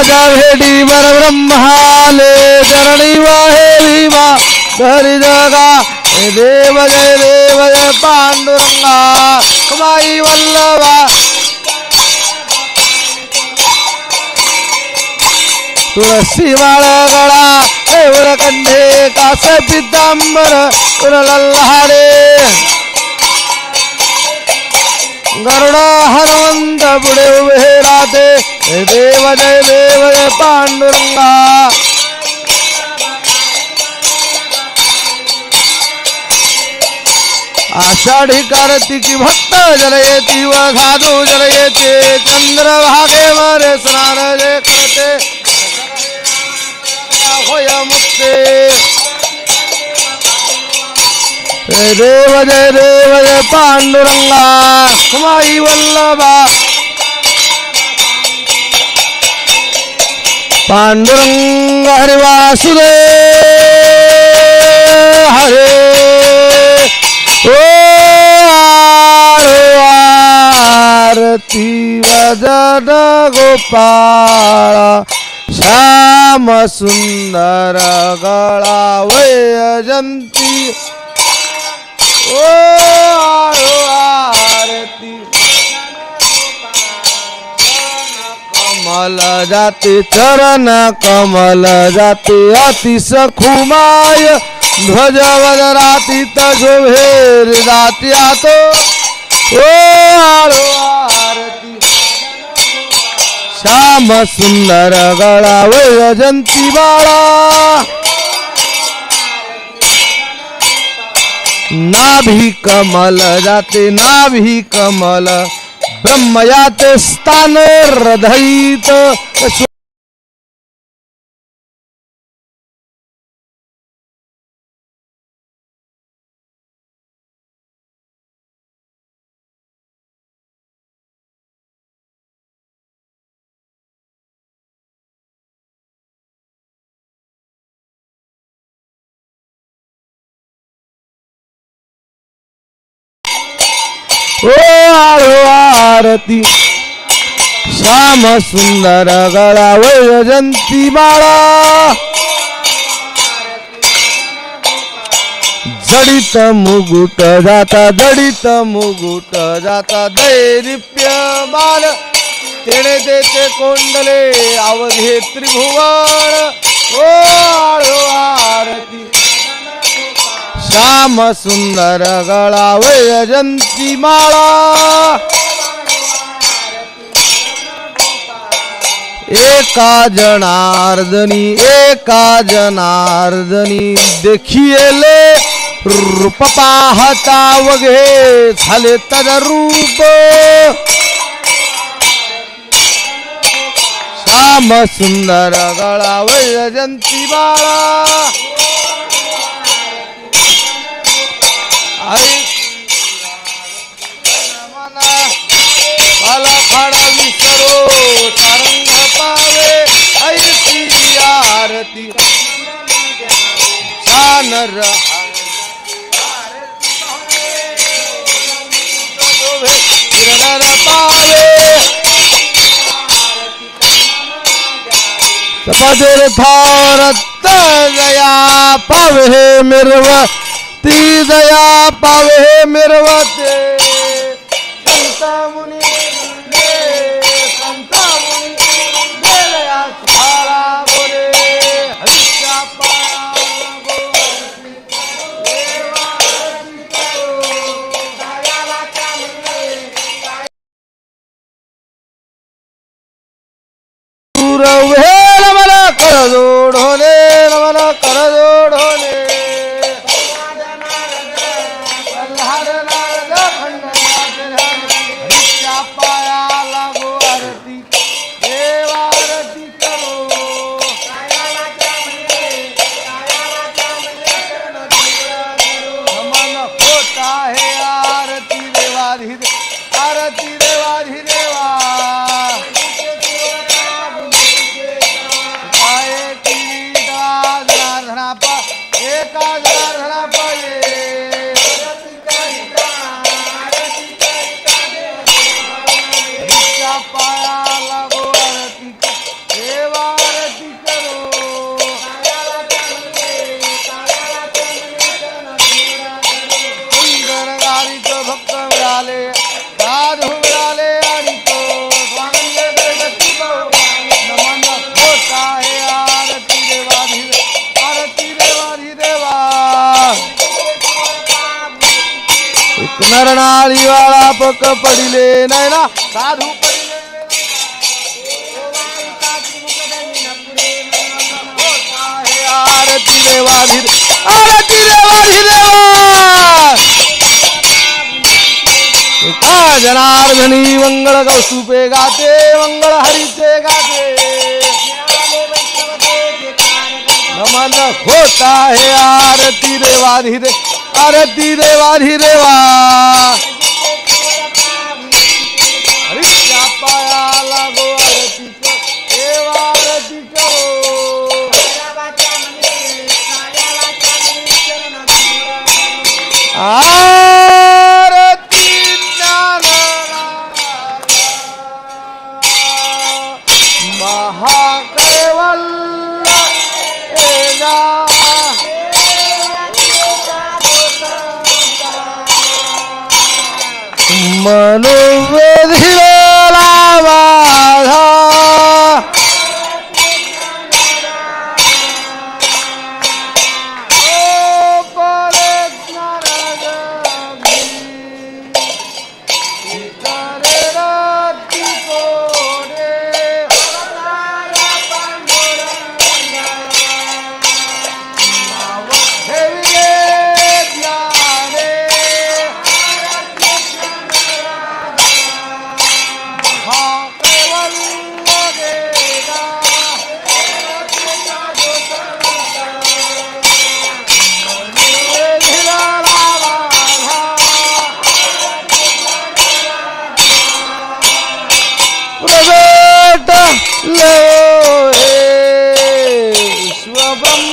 राजा भेटी बर ब्रह्माले चरणी वाहे भीमा धरी जगा हे देव जय देव जय पांडुरंगा कुमाई वल्लभा. तुळशी माळ गळा एवढ कंठे कास पितांबर रे गरुडा हनुमंत पुढे उभे राहते हे देव जय देव जय पांडुरंगा आषाढी कार्तिकी भक्त जल येती व घादू जल येते चंद्रभागे मारे स्नान जे करते होय मुक्ते देव जय देव जय पांडुरंगा कुमाई वल्लभा। पांडुरंग हरे वासुदेव हरे। ओ आरती वदन गोपाळ श्याम सुंदर गळा वैजंती ओ आळो आरती. कमल जाते चरण कमल जाते अति सखुमाय ध्वज वदराती तजोभेर जाती तो ओ आळो आरती. श्याम सुंदर गळा वैजंती बाळा. नाभी कमल जाते नाभी कमल ब्रह्मयात स्थान हृदयित ओ आळो आरती. श्याम सुंदर गळा वैजंती बाळा. जडित मुगुट जाता जडित मुगुट जाता दैरिप्य बाल तेणे देते कोंडले आवघे त्रिभुवन. ओ आळो आरती. श्याम सुंदर गळा वैजंती माळा एका जनार्दनी एका जनार्दनी देखिले रूप पाहता वगे झाले तद रूप श्याम सुंदर गळा वैजंती बाळा हरी मला खाडा विसरो तरंग पावे ऐसी आरती. छान किरणर पावे. सपदेर थारत दया पावे मिरवा. ती दया पावे मिरवते संत मुनी वंदे, मुनी वंदे दया वेळ मला कर जोड होणे मला कर लोक पडिले नाही ना? साधू पडिले आरती देवाधी आरती देवाधी देवा. जनार्दनी मंगळ कौस्तुपे गाते मंगळ हरीचे गाते नमन होता आहे आरती देवाधी दे आरती देवाधी देवा हरीच्या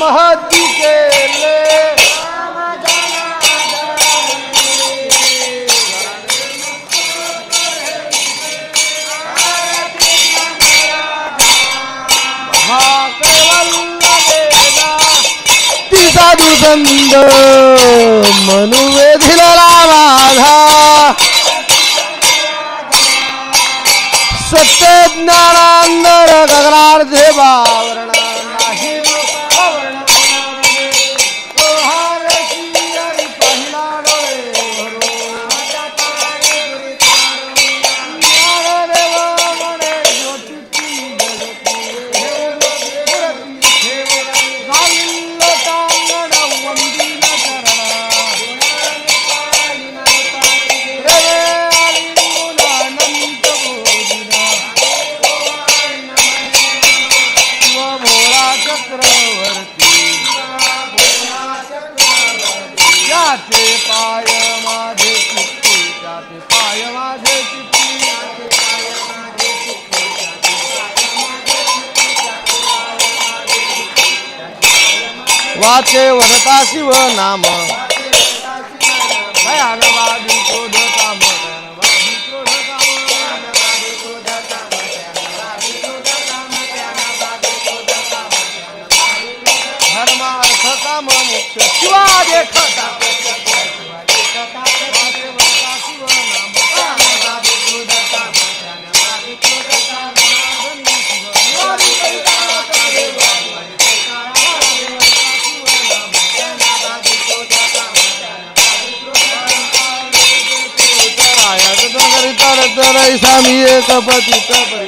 महती केले तिचा दुर्गंध मनुवे दिलेला माझा। सत्य ज्ञानांदर गगनार्धे वावरणा शोधता शिव नाम। ज्ञानवादी शोधता धर्मार्थ काम शिवा देखता patita, patita, patita.